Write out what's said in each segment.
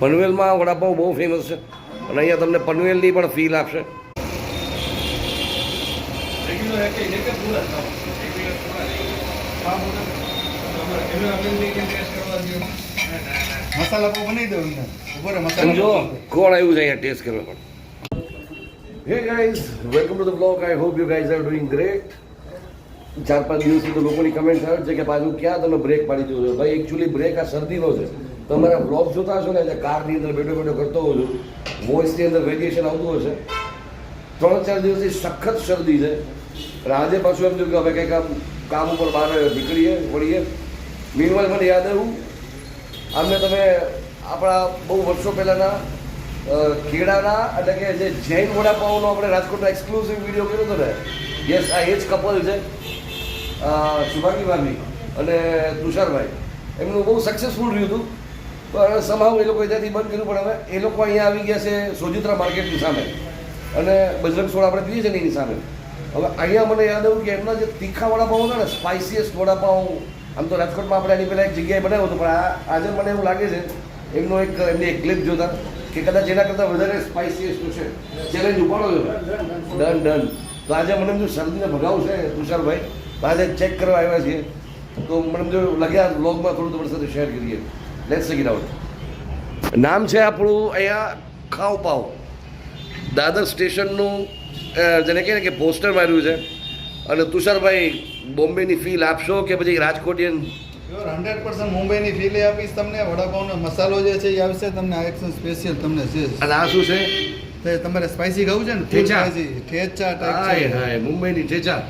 પનવેલમાં વડાપાઉં બહુ ફેમસ છે. અને અહીંયા તમને પનવેલની પણ ફીલ આપશે. મસાલા બનાવી દઉં. કોણ આવ્યું છે અહીંયા ટેસ્ટ કરવા પણ hey guys welcome to the blog I hope you guys are doing great ચાર પાંચ દિવસથી તો લોકોની કમેન્ટ આવે છે કે પાછું ક્યાં તમે બ્રેક પાડી દીધો છે? ભાઈ એકચ્યુઅલી બ્રેક આ શરદીનો છે. તમારા બ્લોગ જોતા હશો ને એટલે કારની અંદર બેઠો બેઠો કરતો હોઉં છું. વોઇસની અંદર વેરિએશન આવતું હશે. ત્રણ ચાર દિવસથી સખત શરદી છે. અને આજે પાછું એમ થયું કે હવે કંઈક આમ કામ ઉપર બહાર નીકળીએ, વળીએ. મીનવાલ મને યાદ આવ્યું આમને તમે આપણા બહુ વર્ષો પહેલાંના ખેડાના એટલે કે જે જૈન વડાપાઉનો આપણે રાજકોટમાં એક્સક્લુઝિવ વીડિયો કર્યો હતો ને યસ આ એ જ કપલ છે શુભાંગી ભાભી અને તુષારભાઈ. એમનું બહુ સક્સેસફુલ રહ્યું હતું. પણ સમાવ એ લોકો ત્યાંથી બંધ કર્યું, પણ હવે એ લોકો અહીંયા આવી ગયા છે સોજિત્રા માર્કેટની સામે. અને બજરંગ સોડા આપણે પીએ છીએ ને એની સામે. હવે અહીંયા મને યાદ આવ્યું કે એમના જે તીખા વડાપાઉં હતા ને સ્પાઇસીએસ્ટ વડાપાઉં, આમ તો રાજકોટમાં આપણે એની પહેલાં એક જગ્યાએ બનાવ્યું હતું, પણ આ આજે મને એવું લાગે છે, એમનો એક, એમની એક ક્લિપ જોતા, કે કદાચ એના કરતાં વધારે સ્પાઇસીએસ્ટ છે. ચેલેન્જ ઉપાડો છો. ડન ડન તો આજે મને એમ જો શરદીને છે, તુષારભાઈ. તો આજે ચેક કરવા આવ્યા છીએ. તો મને જો લાગ્યા બ્લોગમાં થોડું તમારી સાથે શેર કરીએ. લેટ્સ ઇટ આઉટ નામ છે આપણું અહીંયા ખાવ પાવ. દાદર સ્ટેશનનું જેને કહે કે પોસ્ટર માર્યું છે. અને તુષારભાઈ બોમ્બેની ફીલ આપશો કે પછી રાજકોટિયન? પ્યોર હંડ્રેડ પર્સન્ટ મુંબઈની ફીલે આપીશ તમને. વડાપાવનો મસાલો જે છે એ આવશે. તમને આ એકદમ સ્પેશિયલ તમને છે? અને આ શું છે? તો તમારે સ્પાઇસી ખાવું છે ને? ઠેચા. ઠેચા. હાય હાય મુંબઈની ઠેચા.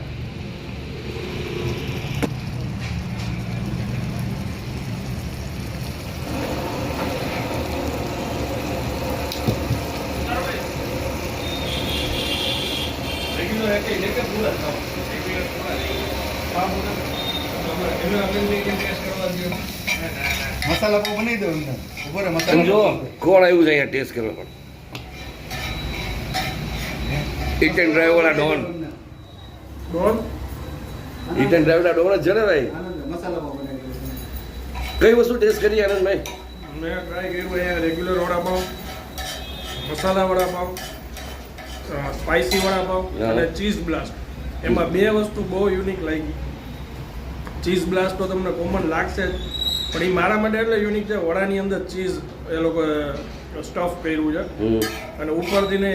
પૂરા પૂરા દો મસાલા પાવ બનાવી દઉં અહીંયા ઉપર મસાલા જો કોણ આવ્યું છે અહીંયા ટેસ્ટ કરવા પણ. ઇટ એન્ડ ડ્રાઈવ વાળા ડોન. કોણ ઇટ એન્ડ ડ્રાઈવ વાળા ડોન જ છે ભાઈ? મસાલા પાવ બનાવી કઈ વસ્તુ ટેસ્ટ કરી આનંદભાઈ? મેં ટ્રાય કર્યું અહીંયા રેગ્યુલર વડાપાવ મસાલા વડાપાવ સ્પાઇસી વડાપાવ. અને ચીઝ બ્લાસ્ટ એમાં બે વસ્તુ બહુ યુનિક લાગી. ચીઝ બ્લાસ્ટ તો તમને કોમન લાગશે જ. પણ એ મારા માટે એટલે યુનિક છે વડાની અંદર ચીઝ એ લોકો સ્ટફ કર્યું છે. અને ઉપરથી ને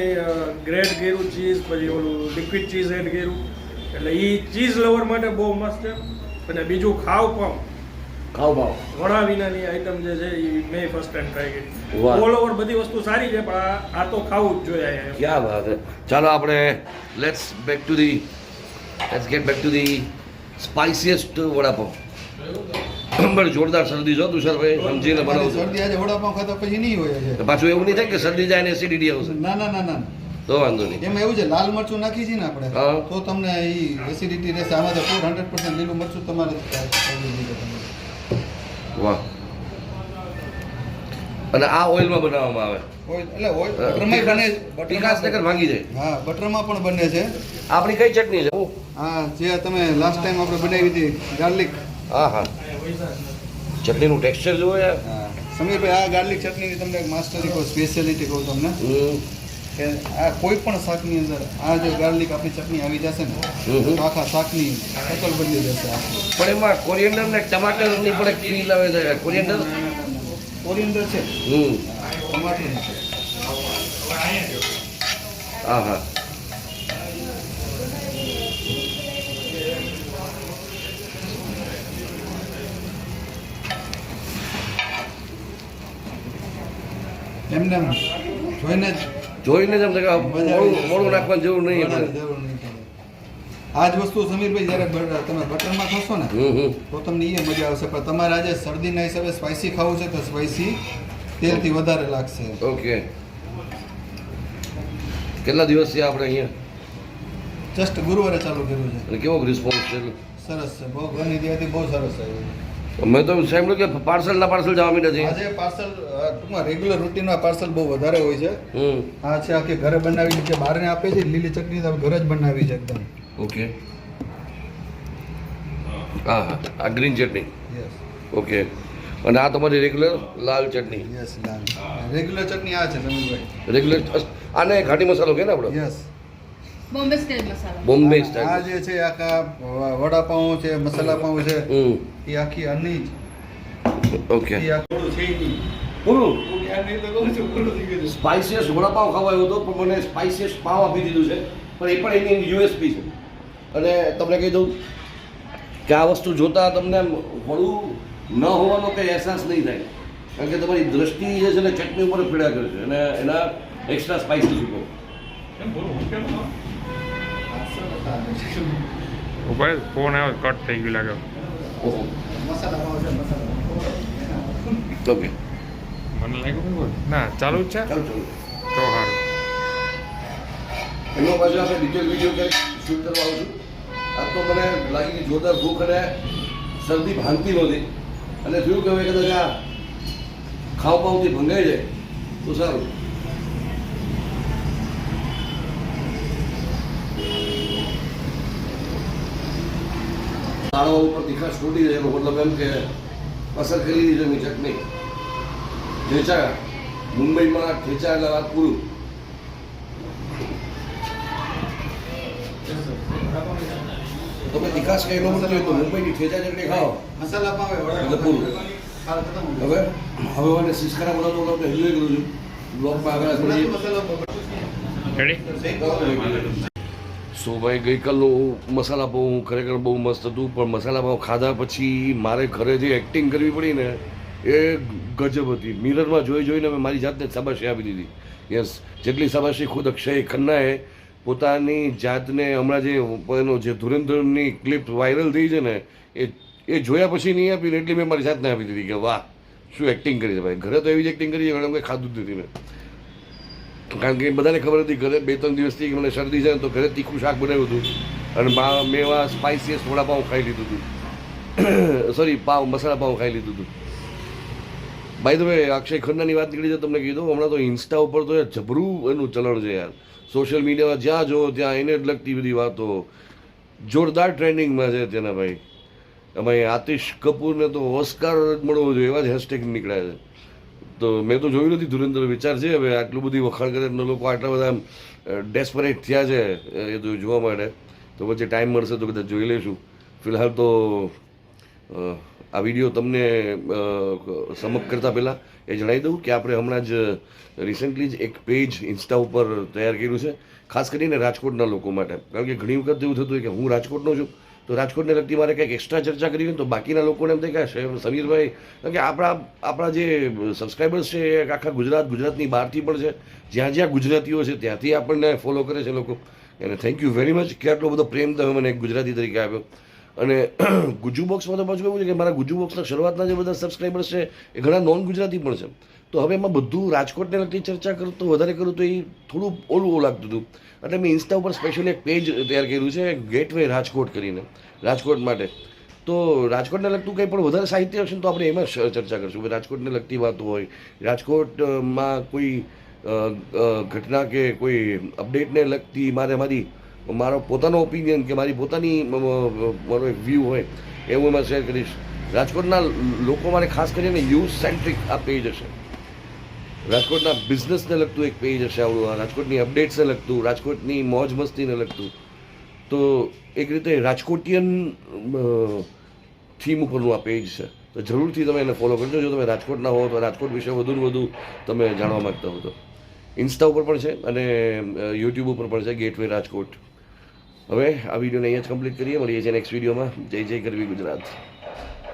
ગ્રેડ કર્યું ચીઝ પછી ઓલું લિક્વિડ ચીઝ એડ કર્યું. એટલે એ ચીઝ લવર માટે બહુ મસ્ત છે. અને બીજું ખાવ પણ ખાવ ભાવ વડા વિનાની આઈટમ જે છે એ મેં ફર્સ્ટ ટાઈમ ટ્રાય કરી. ઓલ ઓવર બધી વસ્તુ સારી છે પણ આ તો ખાવું જ જોઈએ. ક્યાં વાત છે ચાલો આપણે let's back to the let's get back to the spiciest vada pav. પણ જોરદાર શરદી છો તુષારભાઈ સમજીને બનાવો શરદી આજે વડાપાવ ખાતા પછી નહીં હોય તો પાછું એવું નહીં થાય કે શરદી જાય ને એસિડિટી આવશે? ના ના ના ના. તો વાંધો નહીં. એમાં એવું છે લાલ મરચું નાખી છે ને આપણે તો તમને એ એસિડિટી રહેશે. આમાં તો ફોર હંડ્રેડ પર્સન્ટ લીલું મરચું તમારે વાહ. અને આ ઓઇલમાં બનાવવામાં આવે. ઓઇલ એટલે ઓઇલ બટરમાં બને ટીકાસ ભાંગી જાય. હા બટરમાં પણ બને છે. આપણી કઈ ચટણી છે? હા જે તમે લાસ્ટ ટાઈમ આપણે બનાવી હતી ગાર્લિક હા હા ચટણીનું ટેક્સચર યાર. સમીરભાઈ આ ગાર્લિક ચટણીની તમને એક માસ્ટરી કહું સ્પેશિયાલિટી કહું તમને. કે આ કોઈ પણ શાકની અંદર આ જે ગાર્લિક આપણી ચટણી આવી જશે ને. તો આખા શાકની શકલ બદલી જશે પણ એમાં કોરિયન્ડર ને ટમાટરની પણ એક ફીલ આવે છે. કોરિયન્ડર કોરિયન્ડર છે. હમ. ટમાટર છે. હા હા. એમને જોઈને જ જોઈને જ આવી મોડું નાખવાની જરૂર નહીં જરૂર. આ જ વસ્તુ સમીરભાઈ જ્યારે તમે બટરમાં ખાશો ને તો તમને એ મજા આવશે. પણ તમારે આજે શરદીના હિસાબે સ્પાઇસી ખાવું છે તો સ્પાઇસી તેલથી વધારે લાગશે. ઓકે. કેટલા દિવસથી આપણે અહીંયા? જસ્ટ ગુરુવારે ચાલુ કર્યું છે. કેવો રિસ્પોન્સ છે? સરસ છે. બહુ ઘણી દિવસથી બહુ સરસ છે. મેં તો સાંભળ્યું કે પાર્સલ ના પાર્સલ જવા માંડ્યા છે. આજે પાર્સલ ટૂંકમાં રેગ્યુલર રૂટીનમાં પાર્સલ બહુ વધારે હોય છે. આ છે આખી ઘરે બનાવી છે બહારને આપે છે લીલી ચટણી તમે ઘરે જ બનાવી છે એકદમ. ઓકે હા હા આ ગ્રીન ચટણી. યસ ઓકે અને આ તમારી રેગ્યુલર લાલ ચટણી. યસ લાલ. રેગ્યુલર ચટણી આ છે નવીનભાઈ રેગ્યુલર આને ઘાટી મસાલો કે ને આપણે યસ બોમ્બે સ્ટાઈલ મસાલા. બોમ્બે આ જે છે આખા વડાપાઉં છે મસાલા પાઉં છે હમ. એ આખી અની જ ઓકે. એ આખું છે ઈ નહીં. પૂરું હું ધ્યાન નહીં તો કહું છું, પૂરું થઈ ગયું છે. સ્પાઇસીએસ વડાપાવ ખાવા આવ્યો હતો પણ મને સ્પાઇસીસ પાવ આપી દીધું છે. પણ એ પણ એની યુએસપી છે. અને તમને કહી દઉં કે આ વસ્તુ જોતા તમને વળું ન હોવાનો કંઈ અહેસાસ નહીં થાય. કારણ કે તમારી દ્રષ્ટિ જે છે ને ચટણી ઉપર પીડા કરશે અને એના એક્સ્ટ્રા સ્પાઇસીસ ઉપર. ઉપર ફોન આવ્યો કટ થઈ ગયું લાગે. ઓકે મને લાગ્યું ના ચાલુ જ છે? તો સારું એનો પાછું આપણે ડિટેલ વીડિયો કંઈક શૂટ કરવા આવું છું. આ તો મને લાગી કે જોરદાર ભૂખ અને શરદી ભાંગતી નહોતી. અને જોયું કે હવે કદાચ આ ખાવ પાવથી ભંગાઈ જાય તો સારું. દાળો ઉપર તીખાશ તૂટી જાય એનો મતલબ એમ કે અસર કરી દીધો એની ચટણી. ઠેચા. મુંબઈમાં ઠેચા એટલે વાત પૂરું. તમે તીખાશ કઈ ન મળતી તો મુંબઈની ઠેચા ચટણી ખાઓ. મસાલા પાવે એટલે પૂરું. હવે હવે મને સિસ્કારા બનાવતો બનાવતો હેલ્ધી કરું છું. બ્લોકમાં આગળ. રેડી સો ભાઈ ગઈકાલનો મસાલા પાઉં ખરેખર બહુ મસ્ત હતું, પણ મસાલા પાઉં ખાધા પછી મારે ઘરે જે એક્ટિંગ કરવી પડી ને, એ ગજબ હતી. મિરરમાં જોઈ જોઈને મેં મારી જાતને જ શાબાશી આપી દીધી. યસ જેટલી શાબાશી ખુદ અક્ષય ખન્નાએ પોતાની જાતને હમણાં જે એનો જે ધુરેન્દ્રની ક્લિપ વાયરલ થઈ છે ને, એ એ જોયા પછી નહીં આપી એટલી મેં મારી જાતને આપી દીધી કે વાહ, શું એક્ટિંગ કરી છે ભાઈ? ઘરે તો એવી જ એક્ટિંગ કરી છે ઘરે કંઈ ખાધું જ નથી મેં કારણ કે બધાને ખબર હતી ઘરે બે ત્રણ દિવસથી મને શરદી છે ને તો ઘરે તીખું શાક બનાવ્યું હતું. અને મા મેં એવા સ્પાઇસીએસ વડાપાઉં ખાઈ લીધું હતું. સોરી પાવ મસાલા પાઉં ખાઈ લીધું હતું. ભાઈ તમે અક્ષય ખન્નાની વાત નીકળી છે તમને કીધું હમણાં તો ઇન્સ્ટા ઉપર તો જબરું એનું ચલણ છે યાર. સોશિયલ મીડિયામાં જ્યાં જો ત્યાં એને જ લગતી બધી વાતો. જોરદાર ટ્રેન્ડિંગમાં છે તેના ભાઈ. અમે આતિશ કપૂરને તો ઓસ્કાર મળવો જોઈએ, એવા જ હેશટેગ નીકળ્યા છે. તો મેં તો જોયું નથી ધુરંધર વિચાર છે. હવે આટલું બધી વખાણ કરે ને લોકો આટલા બધા ડેસ્પરેટ થયા છે એ તો જોવા માટે. તો પછી ટાઈમ મળશે તો કદાચ જોઈ લઈશું. ફિલહાલ તો આ વીડિયો તમને સમક કરતાં પહેલાં એ જણાવી દઉં કે આપણે હમણાં જ રિસેન્ટલી જ એક પેજ ઇન્સ્ટા ઉપર તૈયાર કર્યું છે. ખાસ કરીને રાજકોટના લોકો માટે. કારણ કે ઘણી વખત એવું થતું હોય કે હું રાજકોટનો છું તો રાજકોટને લગતી મારે કંઈક એક્સ્ટ્રા ચર્ચા કરવી હોય તો બાકીના લોકોને એમ થાય કે સમીરભાઈ, કારણ કે આપણા આપણા જે સબસ્ક્રાઈબર્સ છે એ આખા ગુજરાત ગુજરાતની બહારથી પણ છે. જ્યાં જ્યાં ગુજરાતીઓ છે, ત્યાંથી આપણને ફોલો કરે છે લોકો. અને થેન્ક યુ વેરી મચ કે આટલો બધો પ્રેમ તમે મને ગુજરાતી તરીકે આપ્યો. અને ગુજુ બોક્સમાં તો પાછું એવું છે કે મારા ગુજુ બોક્સના શરૂઆતના જે બધા સબસ્ક્રાઈબર્સ છે, એ ઘણા નોન ગુજરાતી પણ છે. તો હવે એમાં બધું રાજકોટને લગતી ચર્ચા કરું તો વધારે કરું તો એ થોડું ઓલું ઓલું લાગતું હતું. એટલે મેં ઇન્સ્ટા ઉપર સ્પેશિયલી એક પેજ તૈયાર કર્યું છે ગેટ વે રાજકોટ કરીને, રાજકોટ માટે. તો રાજકોટને લગતું કંઈ પણ વધારે સાહિત્ય હશે તો આપણે એમાં ચર્ચા કરશું. રાજકોટને લગતી વાતો હોય, રાજકોટમાં કોઈ ઘટના કે કોઈ અપડેટને લગતી મારે મારી, મારો પોતાનો ઓપિનિયન કે મારી પોતાની મારો એક વ્યૂ હોય એ હું એમાં શેર કરીશ. રાજકોટના લોકો મારે ખાસ કરીને યુથ સેન્ટ્રિક આ પેજ હશે. રાજકોટના બિઝનેસને લગતું એક પેજ હશે આવડું, આ રાજકોટની અપડેટ્સને લગતું, રાજકોટની મોજ મસ્તીને લગતું. તો એક રીતે રાજકોટિયન થીમ ઉપરનું આ પેજ છે. તો જરૂરથી તમે એને ફોલો કરજો. જો તમે રાજકોટના હો, તો રાજકોટ વિશે વધુ ને વધુ તમે જાણવા માગતા હો તો. ઇન્સ્ટા ઉપર પણ છે અને યુટ્યુબ ઉપર પણ છે ગેટવે રાજકોટ. હવે આ વિડીયોને અહીંયા જ કમ્પ્લીટ કરીએ. મળીએ છીએ નેક્સ્ટ વિડીયોમાં. જય જય કરવી ગુજરાત.